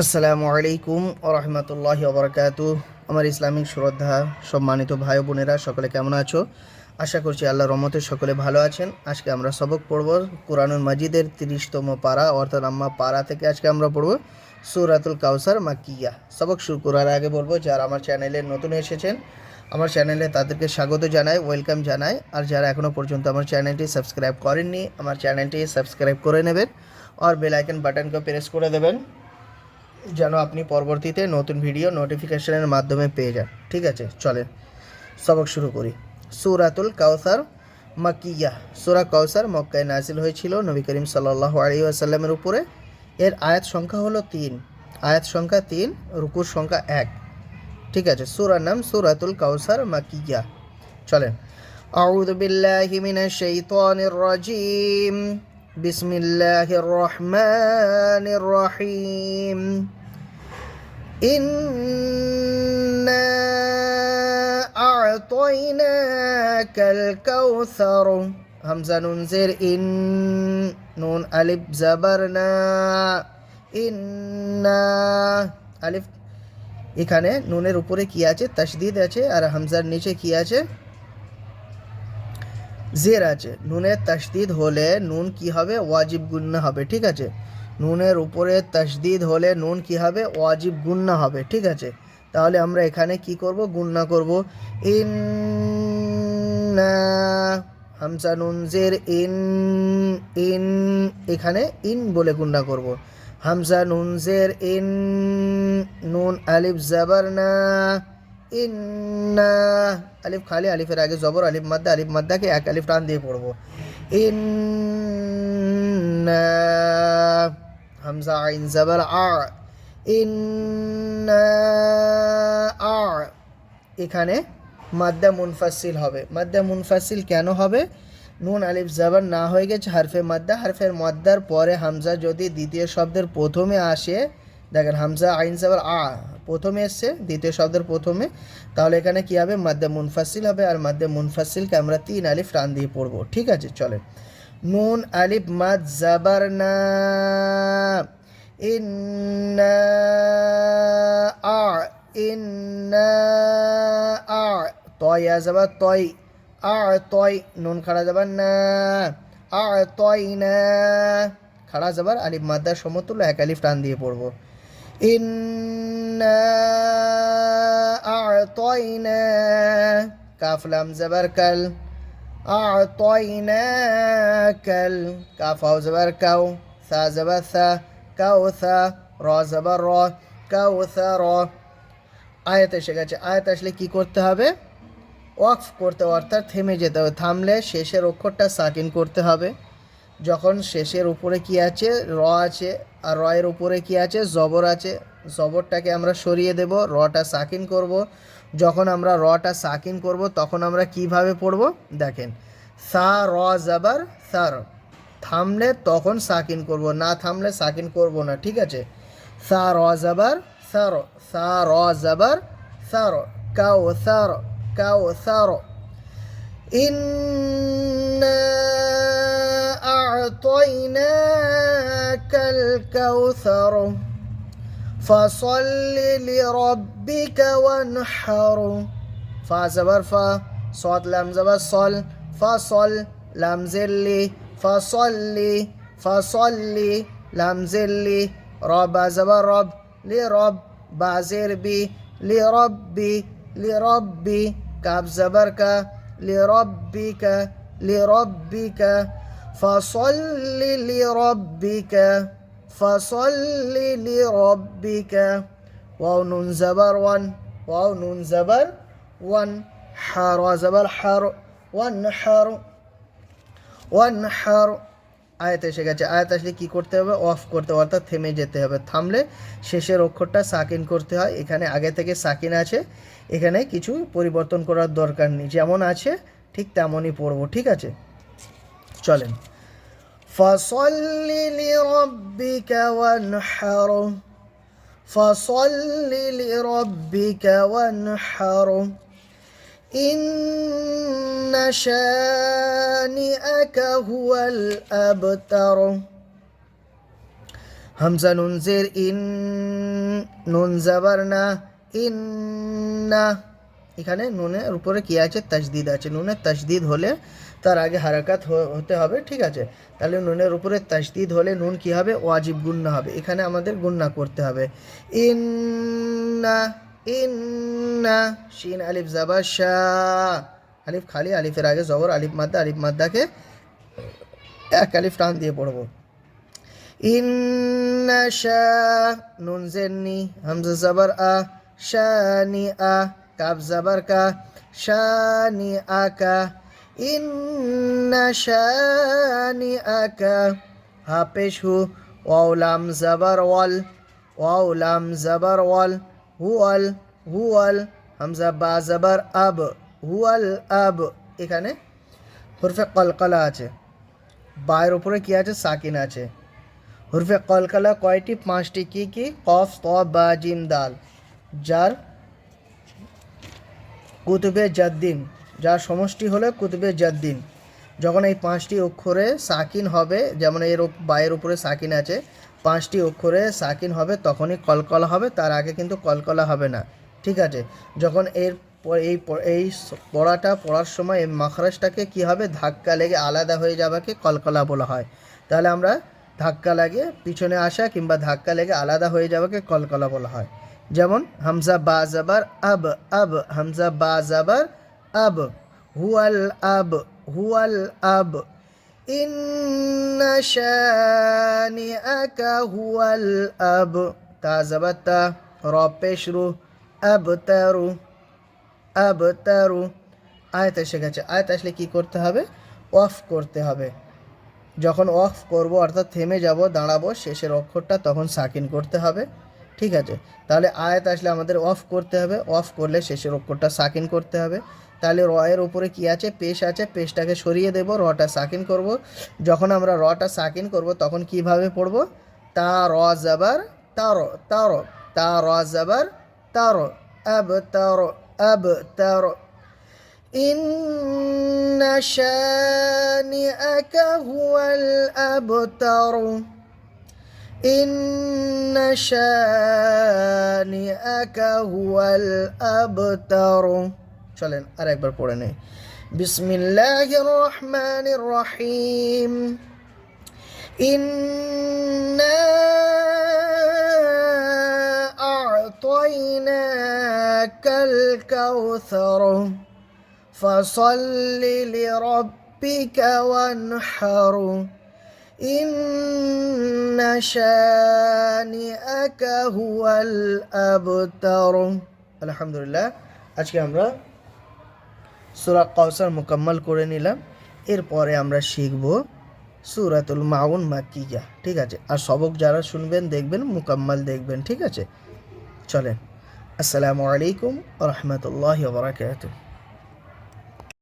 আসসালামু আলাইকুম রহমতুল্লাহ ওবরাকাত আমার ইসলামিক শ্রদ্ধা, সম্মানিত ভাই বোনেরা, সকলে কেমন আছো? আশা করছি আল্লাহ রহমতে সকলে ভালো আছেন। আজকে আমরা সবক পড়ব কোরআনুল মাজিদের তিরিশতম পারা, অর্থাৎ আম্মা পারা থেকে আজকে আমরা পড়ব সুরাতুল কাউসার মাকিয়া। সবক শুরু করার আগে বলব, যারা আমার চ্যানেলে নতুন এসেছেন, আমার চ্যানেলে তাদেরকে স্বাগত জানাই, ওয়েলকাম জানাই। আর যারা এখনও পর্যন্ত আমার চ্যানেলটি সাবস্ক্রাইব করেননি, আমার চ্যানেলটি সাবস্ক্রাইব করে নেবেন, আর বেল আইকন বাটনকে প্রেস করে দেবেন। যেন আপনি পরবর্তীতে নতুন ভিডিও নোটিফিকেশনের মাধ্যমে পেয়ে যান ঠিক আছে চলেন সবক শুরু করি সুরাতুল কাউসার মাকিয়া সুরা কাউসার মক্কায় নাজিল হয়েছিল নবী করিম সাল্লাহ আলী আসাল্লামের উপরে এর আয়াত সংখ্যা হলো তিন আয়াত সংখ্যা তিন রুকুর সংখ্যা এক ঠিক আছে সুরার নাম সুরাতুল কাউসার মাকিয়া চলেন أعوذ بالله من الشيطان الرجيم بسم الله الرحمن الرحيم إنا أعطيناك الكوثر همزة ننزر إن نون ألف زبرنا إنا ألف এখানে নুনের উপরে কি আছে তাসদিদ আছে আর হামজার নিচে কি আছে জের আছে। নুনের তাসদিদ হলে নুন কি হবে? ওয়াজিব গুন্না হবে, ঠিক আছে? নুনের উপরে তাসদিদ হলে নুন কি হবে? ওয়াজিব গুন্না হবে, ঠিক আছে? তাহলে আমরা এখানে কি করব? গুন্না করব। ইন হামসা নুন জের ইন ইন, এখানে ইন বলে গুন্না করব। হামজা নুন জের ইন, নুন আলিফ জাবার না ইন্না আলিফ খালি, আলিফের আগে জবর, আলিফ মাদ্দা, আলিফ মাদ্দাকে এক আলিফ টান দিয়ে পড়ব। ইন্না হামজা আইন জাবার আ ইন্না আ এখানে মাদ্দা মুনফাসিল হবে। মাদ্দা মুনফাসিল কেন হবে? নুন, আলিফ জাবার না হয়ে গেছে হারফে মাদ্দা। হারফের মাদ্দার পরে হামজা যদি দ্বিতীয় শব্দের প্রথমে আসে, দেখেন হামজা, আইন জাবার আ। প্রথমে এসছে, দ্বিতীয় শব্দের প্রথমে। তাহলে এখানে কি হবে? মাদ্দা মুনফাসিল হবে আর মাদ্দা মুনফাসিলকে আমরা তিন আলিফ টান দিয়ে পড়ব। ঠিক আছে চলে নুন, আলিফ, মাদ, জাবার, না। ইন্না আ আ। তয় আ যাবার তয়। আ, তয়। নুন খাড়া যাবার, না। আ, তয়, না। খাড়া যাবার, আলিফ, মাদ্দার সমতুল্য এক আলিফ টান দিয়ে পড়ব। إنا أعطينا كاف لام زبر كل أعطيناك ال كاف واو زبر كو ثا زبر ثا كو ثا را زبر را كوثر আয়াত এসে গেছে আয়াত আসলে কি করতে হবে ওয়াকফ করতে অর্থাৎ থেমে যেতে হবে থামলে শেষের অক্ষরটা সাকিন করতে হবে যখন শেষের উপরে কি আছে র আছে আর রয়ের উপরে কি আছে জবর আছে জবরটাকে আমরা সরিয়ে দেব রটা সাকিন করব যখন আমরা রটা সাকিন করব তখন আমরা কিভাবে পড়ব দেখেন সা র জাবার সার থামলে তখন সাকিন করব না থামলে সাকিন করব না ঠিক আছে সা র জাবার সার সা র জাবার সার কাউ সার কাউ সার ইন্না أعطيناك الكوثر فصل لربك وانحر. فا زبر فا صاد لام زبر صل. فصل لام زلي فصلي فصلي لام زلي رب زبر رب لرب. بازر بي لربي لربي كاب زبر كا لربك لربك. فصل لربك فصل لربك واو نون زبر ون واو نون زبر ون حر زبر حر وانحر وانحر আয়াত এসে গেছে আয়াত আসলে কি করতে হবে অফ করতে হবে অর্থাৎ থেমে যেতে হবে থামলে শেষের অক্ষরটা সাকিন করতে হয় এখানে আগে থেকে সাকিন আছে এখানে কিছু পরিবর্তন করার দরকার নেই যেমন আছে ঠিক তেমনই পড়বো ঠিক আছে চলেন فصل لربك وانحر فصل لربك وانحر إن شانئك هو الأبتر হামজা নুন জের ইন নুন জাবার না ইন না এখানে নুনের উপরে কি আছে? তাজদিদ আছে। নুনের তাজদিদ হলে তার আগে হারাকাত হতে হবে, ঠিক আছে? তাহলে নুনের উপরে তাজদিদ হলে নুন কি হবে? ওয়াজিব গুন্না হবে। এখানে আমাদের গুন্না করতে হবে। ইন্না ইন্না, শিন, আলিফ, জাবা শাহ আলিফ খালি, আলিফের আগে জবর, আলিফ মাদ্দা, আলিফ মাদ্দাকে এক আলিফ টান দিয়ে পড়ব। ইন্না শাহ নুন জেননি হামজা জাবার আ শানি আ। কাব জাবার শানি আকা ইন্না শানি আকা হা পেশ হু ওয়াউলাম জাবার ওয়াল ওয়াউলাম জাবার ওয়াল, হুয়াল হুয়াল, হামজা বা জাবার আব, হুয়াল আব। এখানে হরফে কলকলা আছে। বায়ের উপরে কি আছে? সাকিন আছে। হরফে কলকলা কয়টি? পাঁচটি। কি কি? কফ, ত, বা, জিম, দাল। যার কুতুবে জাদ্দিন, যার সমষ্টি হলো কুতুবে জাদ্দিন। যখন এই পাঁচটি অক্ষরে সাকিন হবে, যেমন এর বায়ের উপরে সাকিন আছে, পাঁচটি অক্ষরে সাকিন হবে, তখনই কলকলা হবে, তার আগে কিন্তু কলকলা হবে না। ঠিক আছে? যখন এর এই এই পড়াটা পড়ার সময় এই মাখরাজটাকে কী হবে? ধাক্কা লেগে আলাদা হয়ে যাবাকে কলকলা বলা হয়। তাহলে আমরা ধাক্কা লাগে পিছনে আসা কিংবা ধাক্কা লেগে আলাদা হয়ে যাবাকে কলকলা বলা হয়। যেমন হামজা বা আব আব, হামজা বা জাবার আব, হুয়াল আব হুয়াল আব। ইন্না শানিআকা হুয়াল আব। তা, জাবার তা র পেশ রু আবতারু আবতারু। আয়াত এসে গেছে। আয়াত আসলে কি করতে হবে? অফ করতে হবে। যখন অফ করব, অর্থাৎ থেমে যাব, দাঁড়াবো, শেষের অক্ষরটা তখন সাকিন করতে হবে। ঠিক আছে? তাহলে আয়াত আসলে আমাদের অফ করতে হবে। অফ করলে শেষের অক্ষরটা সাকিন করতে হবে। তাহলে রয়ের ওপরে কি আছে? পেশ আছে। পেশটাকে সরিয়ে দেব, রটা সাকিন করব। যখন আমরা রটা সাকিন করব, তখন কীভাবে পড়ব? তা র জাবার তার তার তা র জাবার তার আব তার আব তার ইন্নাশানি আকা হুয়াল আবতার। إن شانئك هو الأبتر চলেন আর একবার পড়ে নেই বিসমিল্লাহির রহমানির রহিম إنا أعطيناك الكوثر فصل لربك وانحر إن شانئك هو الأبتر الحمد لله আজকে আমরা সুরা কৌসার মোকাম্মল করে নিলাম এরপরে আমরা শিখব সুরাতুল মাউন মাকিয়া ঠিক আছে আর সবক যারা শুনবেন দেখবেন মুকাম্মাল দেখবেন ঠিক আছে চলেন আসসালামু আলাইকুম রহমতুল্লাহ বারাকাতুহ